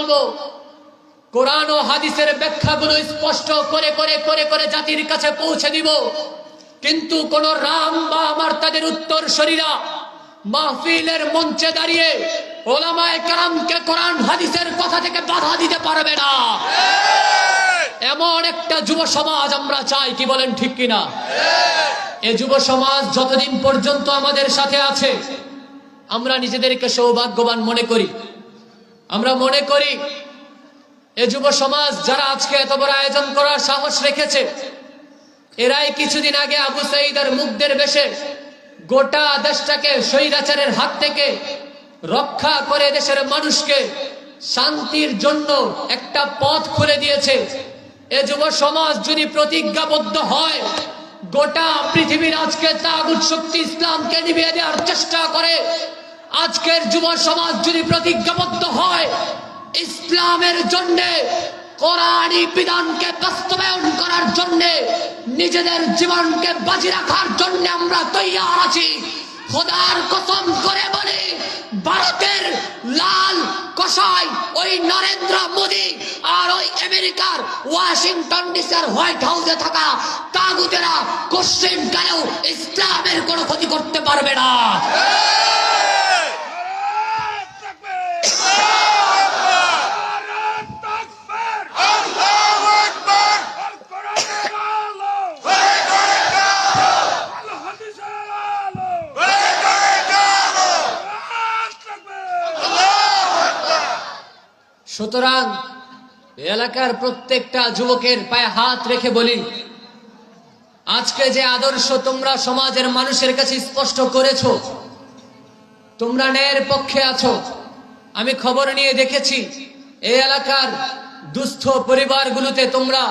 বলব, কোরআন ও হাদিসের ব্যাখ্যাগুলো স্পষ্ট করে করে করে করে জাতির কাছে পৌঁছে দিব। কিন্তু কোন রাম বা আমার তাদের উত্তর শরীরা মাহফিলের মঞ্চে দাঁড়িয়ে ওলামায় কারামকে কোরআন, হাদিসের কথা থেকে বাধা দিতে পারবে না। এমন একটা যুব সমাজ আমরা চাই, কি বলেন ঠিক কিনা? এ যুব সমাজ যতদিন পর্যন্ত আমাদের সাথে আছে, আমরা নিজেদেরকে সৌভাগ্যবান মনে করি। আমরা মনে করি এ যুব সমাজ যারা আজকে এত বড় আয়োজন করার সাহস রেখেছে, এরাই কিছুদিন আগে আবু সাইদ আর মুগ্ধের বেশে গোটা দেশটাকে স্বৈরাচারের হাত থেকে রক্ষা করে দেশের মানুষকে শান্তির জন্য একটা পথ খুলে দিয়েছে। এ যুব সমাজ যদি প্রতিজ্ঞাবদ্ধ হয়, গোটা পৃথিবীর আজকে তাগুত শক্তি ইসলামকে নিভিয়ে দেওয়ার চেষ্টা করে আজকের যুব সমাজ যদি প্রতিজ্ঞাবদ্ধ হয়, ইসলামের জন্যে, কোরআনী বিধানকে বাস্তবায়ন করার জন্য, নিজেদের জীবনকে বাজি রাখার জন্য আমরা তৈয়ার আছি। খোদার কসম করে বলি, ভারতের লাল কসাই ওই নরেন্দ্র মোদী আর ওই আমেরিকার ওয়াশিংটন ডিসির হোয়াইট হাউসে থাকা তাগুতেরা কোশ্চেন কালেও ইসলামের কোনো ক্ষতি করতে পারবে না। সুতরাং এলাকার প্রত্যেকটা যুবকের পায়ে হাত রেখে বলি, আজকে যে আদর্শ তোমরা সমাজের মানুষের কাছে স্পষ্ট করেছ, তোমরা ন্যায়ের পক্ষে আছো, আমি খবর নিয়ে দেখেছি, এই এলাকার দুস্থ পরিবারগুলোতে তোমরা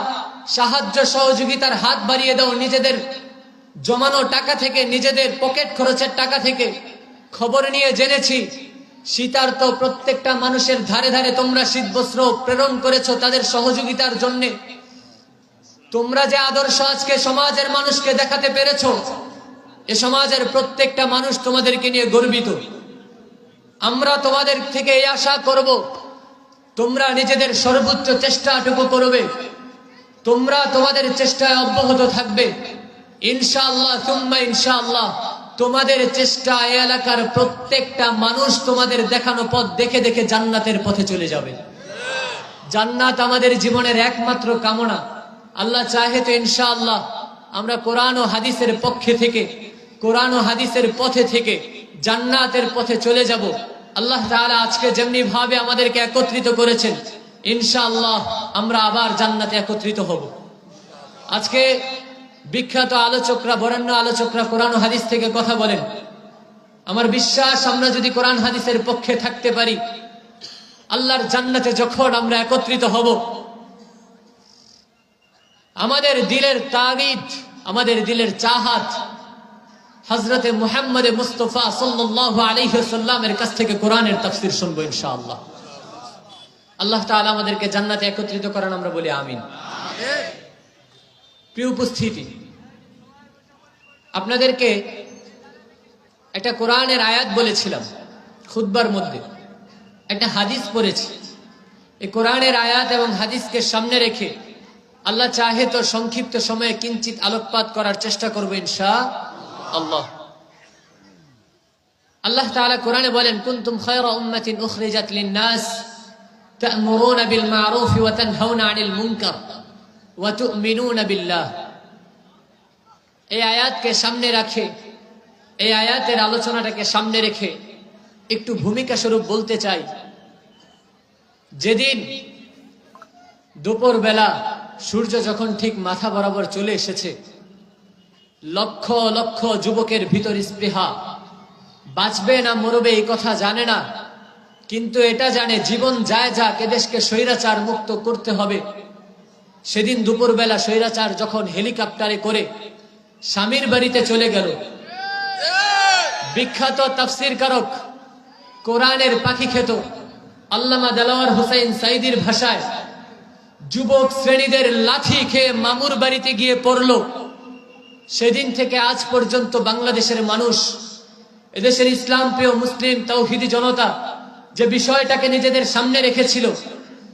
সাহায্য সহযোগিতার হাত বাড়িয়ে দাও, নিজেদের জমানো টাকা থেকে, নিজেদের পকেট খরচের টাকা থেকে। খবর নিয়ে জেনেছি শীতার্থ প্রত্যেকটা মানুষের ধারে ধারে তোমরা শীতবস্ত্র প্রেরণ করেছ তাদের সহযোগিতার জন্য। তোমরা যে আদর্শ আজকে সমাজের মানুষকে দেখাতে পেরেছ, এ সমাজের প্রত্যেকটা মানুষ তোমাদেরকে নিয়ে গর্বিত। আমরা তোমাদের থেকে এই আশা করব, তোমরা নিজেদের সর্বোচ্চ চেষ্টাটুকু করবে। তোমরা তোমাদের চেষ্টায় অব্যাহত থাকবে। ইনশাআল্লাহ তুম্মা ইনশাআল্লাহ। তোমাদের চেষ্টা এলাকার প্রত্যেকটা মানুষ তোমাদের দেখানো পথ দেখে দেখে জান্নাতের পথে চলে যাবে। জান্নাত আমাদের জীবনের একমাত্র কামনা। আল্লাহ চাহে তো ইনশাআল্লাহ আমরা কোরআন ও হাদিসের পক্ষে থেকে, কোরআন ও হাদিসের পথে থেকে জান্নাতের পথে চলে যাব। আল্লাহ তাআলা আজকে যেমনি ভাবে আমাদেরকে একত্রিত করেছেন, ইনশাআল্লাহ আমরা আবার জান্নাতে একত্রিত হব। আজকে বিখ্যাত আলোচকরা, বরেণ্য আলোচকরা কোরআন হাদিস থেকে কথা বলেন। আমার বিশ্বাস, আমরা যদি কোরআন হাদিসের পক্ষে থাকতে পারি, আল্লাহর জান্নাতে যখন আমরা একত্রিত হব, আমাদের দিলের তাগিদ, আমাদের দিলের চাহাত হজরতে মুহাম্মদে মুস্তফা সাল্লাহ আলহিসাল্লামের কাছ থেকে কোরআনের তাফসির শুনব ইনশাআল্লাহ। আল্লাহ তাআলা আমাদেরকে জান্নাতে একত্রিত করেন আমরা বলি আমিন। প্রিয় উপস্থিতি, আপনাদেরকে একটা কোরআনের আয়াত বলেছিলাম খুদ্বার মধ্যে। একটা হাদিস পড়েছি। এই কোরআনের আয়াত এবং হাদিসকে সামনে রেখে আল্লাহ চাহে তো সংক্ষিপ্ত সময়ে কিঞ্চিত আলোকপাত করার চেষ্টা করব ইনশা আল্লাহ। আল্লাহ তাআলা কোরআনে বলেন, কুনতুম খায়রা উম্মাতিন উখরিজাত লিন-নাস, তা'মুরুনা বিল মা'রুফ ওয়া তানহাউনা 'আনিল মুনকার। আয়াতকে সামনে রাখে, এই আয়াতের আলোচনাটাকে সামনে রেখে একটু ভূমিকা স্বরূপ বলতে চাই। যেদিন দুপুর বেলা সূর্য যখন ঠিক মাথা বরাবর চলে এসেছে, লক্ষ লক্ষ যুবকের ভিতর স্পৃহা। বাঁচবে না, মরবে, এই কথা জানে না। কিন্তু এটা জানে, জীবন যায় যাক, এদেশকে স্বৈরাচার মুক্ত করতে হবে। সেদিন দুপুরবেলা স্বৈরাচার যখন হেলিকপ্টারে করে স্বামীর বাড়িতে চলে গেল। বিখ্যাত তাফসির কারক কোরআনের পাখি খেত, আল্লামা দেলাওয়ার হোসেন সাইদির ভাষায় যুবক শ্রেণীদের লাঠি খেয়ে মামুর বাড়িতে গিয়ে পড়ল। সেদিন থেকে আজ পর্যন্ত বাংলাদেশের মানুষ, এদেশের ইসলাম প্রিয় মুসলিম তৌহিদি জনতা যে বিষয়টাকে নিজেদের সামনে রেখেছিল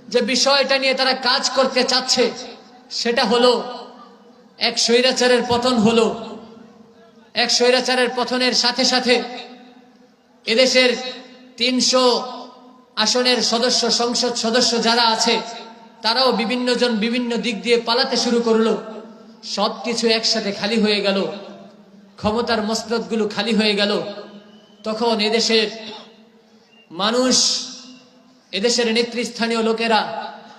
যে বিষয়টা নিয়ে তারা কাজ করতে চাচ্ছে, সেটা হলো এক স্বৈরাচারের পতন হলো। এক স্বৈরাচারের পতনের সাথে সাথে এদেশের তিনশো আসনের সদস্য সংসদ সদস্য যারা আছে, তারাও বিভিন্ন জন বিভিন্ন দিক দিয়ে পালাতে শুরু করল। সব কিছু একসাথে খালি হয়ে গেল। ক্ষমতার মসনদগুলো খালি হয়ে গেল। তখন এদেশের মানুষ এদেশের নেতৃস্থানীয় লোকেরা,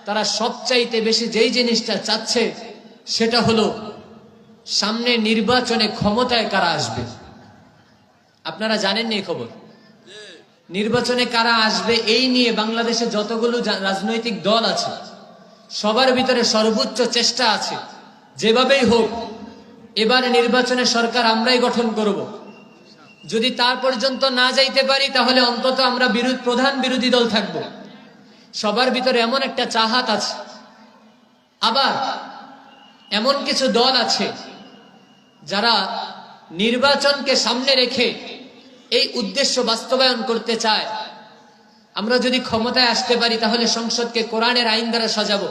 তারা সবচাইতে বেশি যেই জিনিসটা চাচ্ছে, সেটা হলো সামনে নির্বাচনে ক্ষমতায় কারা আসবে। আপনারা জানেন এই খবর? নির্বাচনে কারা আসবে এই নিয়ে বাংলাদেশে যতগুলো রাজনৈতিক দল আছে, সবার ভিতরে সর্বোচ্চ চেষ্টা আছে, যেভাবেই হোক, এবার নির্বাচনে সরকার আমরাই গঠন করব। যদি তার পর্যন্ত না যাইতে পারি, তাহলে অন্তত আমরা বিরোধ প্রধান বিরোধী দল থাকব। সবার ভিতরে এমন একটা চাহাত আছে। আবার এমন কিছু দল আছে যারা নির্বাচনকে সামনে রেখে এই উদ্দেশ্য বাস্তবায়ন করতে চায়। আমরা যদি ক্ষমতায় আসতে পারি, তাহলে সংসদকে কোরআনের আইন দ্বারা সাজাবো।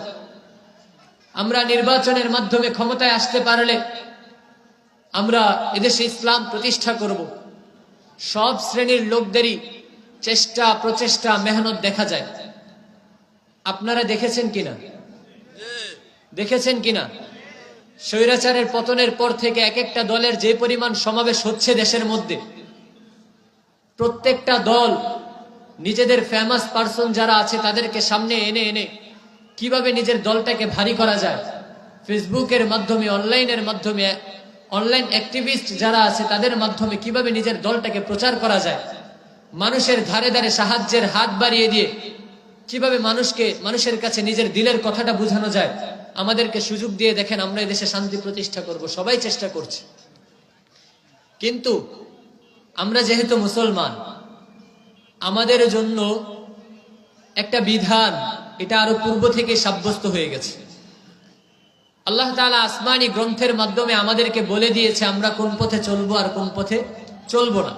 আমরা নির্বাচনের মাধ্যমে ক্ষমতায় আসতে পারলে আমরা এদেশে ইসলাম প্রতিষ্ঠা করব। সব শ্রেণির লোকদেরই চেষ্টা প্রচেষ্টা মেহনত দেখা যায়। আপনারা দেখেছেন কিনা? দেখেছেন কিনা? স্বৈরাচারের পতনের পর থেকে এক একটা দলের যে পরিমাণ সমাবেশ হচ্ছে দেশের মধ্যে, প্রত্যেকটা দল, নিজেদের ফেমাস পার্সন যারা আছে তাদেরকে সামনে এনে এনে কীভাবে নিজের দলটাকে ভারী করা যায়? ফেসবুকের মাধ্যমে, অনলাইনের মাধ্যমে, অনলাইন অ্যাক্টিভিস্ট যারা আছে তাদের মাধ্যমে কীভাবে নিজের দলটাকে প্রচার করা যায়? মানুষের ধারে ধারে সাহায্যের হাত বাড়িয়ে দিয়ে কীভাবে মানুষকে, মানুষের কাছে নিজের দিলের কথাটা বোঝানো যায়? আমাদেরকে সুযোগ দিয়ে দেখেন, আমরা দেশে শান্তি প্রতিষ্ঠা করব, সবাই চেষ্টা করছে। কিন্তু আমরা যেহেতু মুসলমান, আমাদের জন্য একটা বিধান, এটা আরও পূর্ব থেকে সাব্যস্ত হয়ে গেছে। আল্লাহ তাআলা আসমানি গ্রন্থের মাধ্যমে আমাদেরকে বলে দিয়েছে, আমরা কোন পথে চলবো আর কোন পথে চলবো না।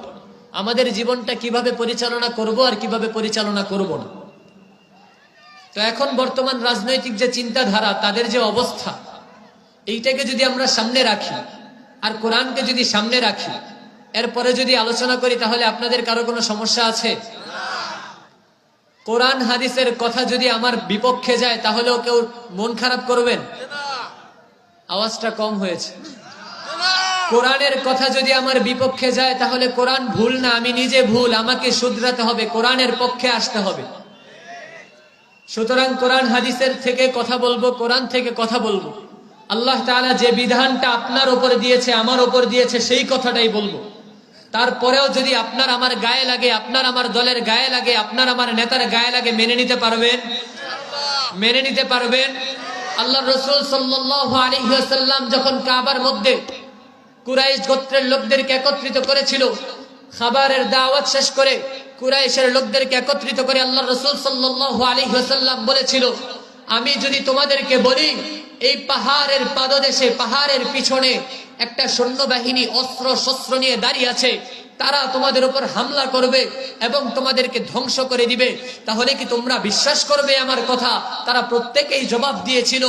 আমাদের জীবনটা কীভাবে পরিচালনা করব আর কীভাবে পরিচালনা করব না? তো এখন বর্তমান রাজনৈতিক যে চিন্তাধারা, তাদের যে অবস্থা, এইটাকে যদি আমরা সামনে রাখি, আর কোরআনকে যদি সামনে রাখি, এরপরে যদি আলোচনা করি, তাহলে আপনাদের কারও কোনো সমস্যা আছে? কোরআন হাদিসের কথা যদি আমার বিপক্ষে যায়, তাহলেও কেউ মন খারাপ করবেন? আওয়াজটা কম হয়েছে। কোরআনের কথা যদি আমার বিপক্ষে যায়, তাহলে কোরআন ভুল না, আমি নিজে ভুল, আমাকে শুধরাতে হবে, কোরআনের পক্ষে আসতে হবে। সুতরাং কোরআন হাদিসের থেকে কথা বলব, কোরআন থেকে কথা বলব। আল্লাহ তাআলা যে বিধানটা আপনার ওপর দিয়েছে, আমার ওপর দিয়েছে, সেই কথাটাই বলব। তারপরেও যদি আপনার আমার গায়ে লাগে, আপনার আমার দলের গায়ে লাগে, আপনার আমার নেতার গায়ে লাগে, মেনে নিতে পারবেন? মেনে নিতে পারবেন? আল্লাহ রসুল আলহিহাসাল্লাম যখন কাবার মধ্যে কুরাইশ গোত্রের লোকদেরকে একত্রিত করেছিল, খাবারের দাওয়াত শেষ করে কুরাইশের লোকদেরকে একত্রিত করে আল্লাহ রসুল সাল্লাহ আলহিহাসাল্লাম বলেছিল, আমি যদি তোমাদেরকে বলি, এই পাহাড়ের পাদদেশে, পাহাড়ের পিছনে একটা সৈন্যবাহিনী অস্ত্র শস্ত্র নিয়ে দাঁড়িয়ে আছে তারা তোমাদের উপর হামলা করবে এবং তোমাদেরকে ধ্বংস করে দিবে। তাহলে কি তোমরা বিশ্বাস করবে আমার কথা? তারা প্রত্যেকেই জবাব দিয়েছিল,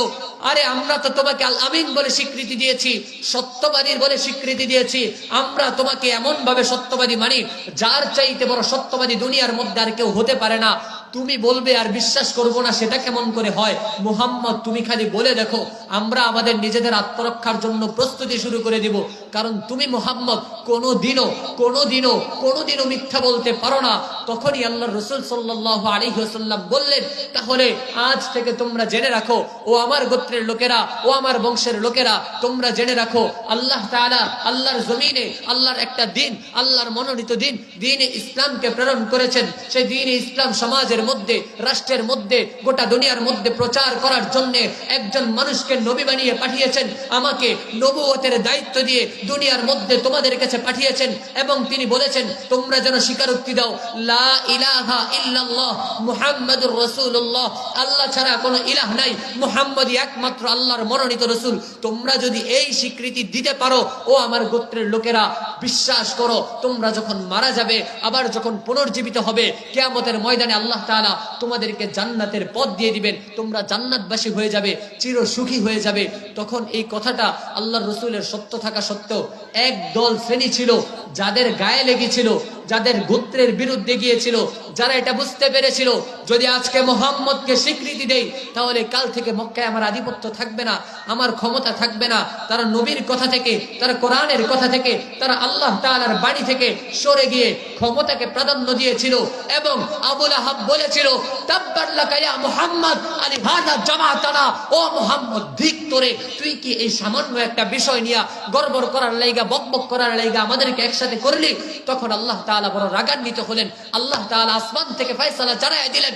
আরে আমরা তো তোমাকে আল আমিন বলে স্বীকৃতি দিয়েছি, সত্যবাদী বলে স্বীকৃতি দিয়েছি। আমরা তোমাকে এমন ভাবে সত্যবাদী মানি, যার চাইতে বড় সত্যবাদী দুনিয়ার মধ্যে আর কেউ হতে পারে না। তুমি বলবে আর বিশ্বাস করব না, সেটা কেমন করে হয়? মুহাম্মদ, তুমি খালি বলে দেখো, আমরা আমাদের নিজেদের আত্মরক্ষার জন্য প্রস্তুতি শুরু করে দিব। কারণ তুমি মুহাম্মদ কোনো দিনও কোনো দিনও কোনো দিনও মিথ্যা বলতে পারো না। তখনই আল্লাহ রসুল সাল্লাহ আলী হাসাল্লাম বললেন, তাহলে আজ থেকে তোমরা জেনে রাখো, ও আমার গোত্রের লোকেরা, ও আমার বংশের লোকেরা, তোমরা জেনে রাখো, আল্লাহ তাআলা আল্লাহর জমিনে, আল্লাহর একটা দিন, আল্লাহর মনোনীত দিন, দিনে ইসলামকে প্রেরণ করেছেন। সেই দিন ইসলাম সমাজের মধ্যে, রাষ্ট্রের মধ্যে, গোটা দুনিয়ার মধ্যে প্রচার করার জন্য একজন মানুষকে নবী বানিয়ে পাঠিয়েছেন। আমাকে নবুয়তের দায়িত্ব দিয়ে দুনিয়ার মধ্যে তোমাদের কাছে পাঠিয়েছেন এবং তিনি বলেছেন, তোমরা যেন স্বীকারোক্তি দাও, লা ইলাহা ইল্লাল্লাহ মুহাম্মাদুর রাসূলুল্লাহ। আল্লাহ ছাড়া কোনো ইলাহ নাই, মুহাম্মদই একমাত্র আল্লাহর মনোনীত রসুল। তোমরা যদি এই স্বীকৃতি দিতে পারো, ও আমার গোত্রের লোকেরা, বিশ্বাস করো, তোমরা যখন মারা যাবে, আবার যখন পুনর্জীবিত হবে, কেয়ামতের ময়দানে আল্লাহ তাআলা তোমাদেরকে জান্নাতের পথ দিয়ে দিবেন। তোমরা জান্নাতবাসী হয়ে যাবে চির সুখী হয়ে যাবে। তখন এই কথাটা আল্লাহ রসুলের সত্য থাকা সত্ত্বেও এক দল শ্রেণি ছিল, যাদের গায়ে লেগেছিল। যাদের গোত্রের বিরুদ্ধে গিয়েছিল, যারা এটা বুঝতে পেরেছিল, যদি আজকে মোহাম্মদকে স্বীকৃতি দেই, তাহলে কাল থেকে মক্কায় আমার আধিপত্য থাকবে না, আমার ক্ষমতা থাকবে না। তারা নবীর কথা থেকে, তারা কোরআনের কথা থেকে, তারা আল্লাহ তাআলার বাণী থেকে সরে গিয়ে ক্ষমতাকে প্রাধান্য দিয়েছিল এবং আবুল আহাব বলেছিল আমাদেরকে একসাথে করলি? তখন আল্লাহ তাআলা বড় রাগান্বিত হলেন। আল্লাহ তাআলা আসমান থেকে ফয়সালা জানায় দিলেন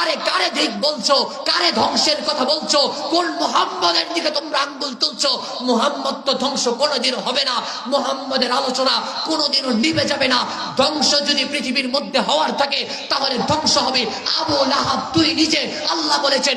আরে কারে ধিক বলছো? কারে ধ্বংসের কথা বলছো? কোন মুহাম্মদের দিকে তোমরা আঙ্গুল তুলছো? মুহাম্মদ তো ধ্বংস কোনোদিন হবে না। মোহাম্মদের আলোচনা কোনোদিনও নিভে যাবে না। ধ্বংস যদি পৃথিবীর মধ্যে হওয়ার থাকে, তাহলে ধ্বংস হবে। আবু লাহাব তুই নিজে। আল্লাহ বলেছেন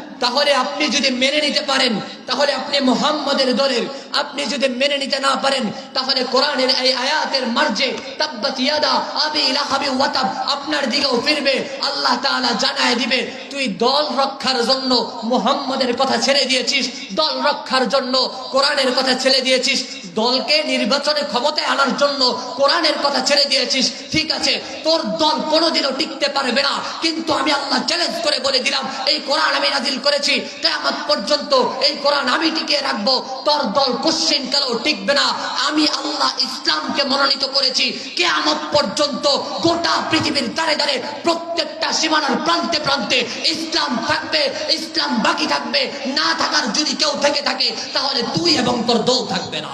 তাহলে আপনি যদি মেনে নিতে পারেন, তাহলে আপনি মোহাম্মদের দলের, আপনি যদি মেনে নিতে না পারেন, তাহলে কোরআনের এই আয়াতের মার্জে তাব্বাত ইয়াদা আবি ইলাহাবি ওয়াতাব আপনার দিকেও ফিরবে, আল্লাহ তাআলা জানায় দিবে তুই দল রক্ষার জন্য মোহাম্মদের কথা ছেড়ে দিয়েছিস, দল রক্ষার জন্য কোরআনের কথা ছেড়ে দিয়েছিস, দলকে নির্বাচনে ক্ষমতায় আনার জন্য কোরআনের কথা ছেড়ে দিয়েছিস, ঠিক আছে, তোর দল কোনোদিনও টিকতে পারবে না, কিন্তু আমি আল্লাহ চ্যালেঞ্জ করে বলে দিলাম, এই কোরআন আমি নাজিল করেছি, কেয়ামত পর্যন্ত এই কোরআন আমি টিকিয়ে রাখব, তোর দল কোশ্চিন কালেও টিকবে না, আমি আল্লাহ ইসলামকে মনোনীত করেছি, কেয়ামত পর্যন্ত গোটা পৃথিবীর দাঁড়ে দাঁড়ে প্রত্যেকটা সীমানার প্রান্তে প্রান্তে ইসলাম থাকবে, ইসলাম বাকি থাকবে, না থাকার যদি কেউ থেকে থাকে, তাহলে তুই এবং তোর দল থাকবে না।